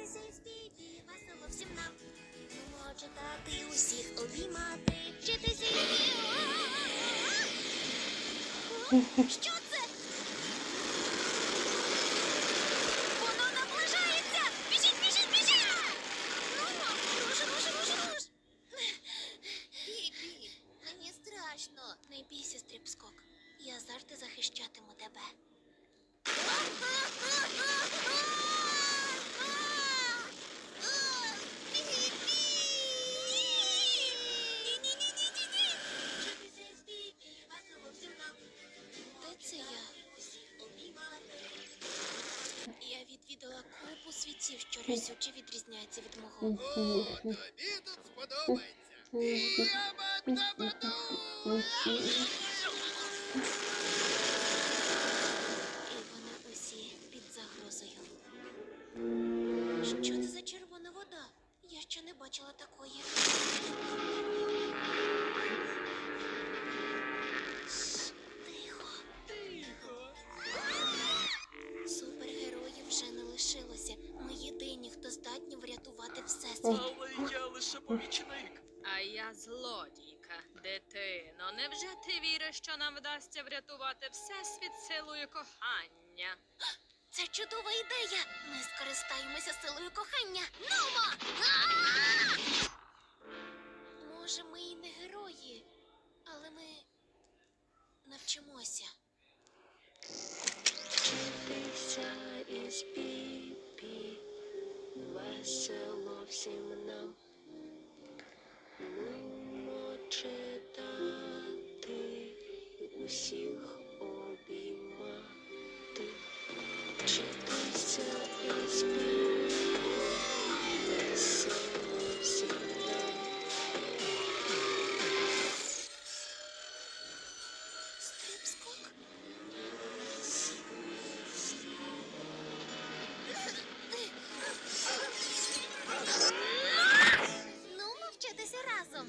Вчитися і спіти, весело всім нам. Нумо читати усіх обіймати. Вчитися і Що це? Воно наближається! Біжіть, біжіть, біжіть! Страшно. Я завжди захищатиму тебе. Відвідала купу світів, що разюче відрізняється від мого. О, тобі тут сподобається. І вони усі під загрозою. Що це за червона вода? Я ще не бачила такої. Але я лише помічник. А я злодійка, дитино. Невже ти віриш, що нам вдасться врятувати всесвіт силою кохання? Це чудова ідея. Ми скористаємося силою кохання. Нумо! Може, ми і не герої, але ми навчимося. Вчитися із піпі, весело всім нам. Нумо разом.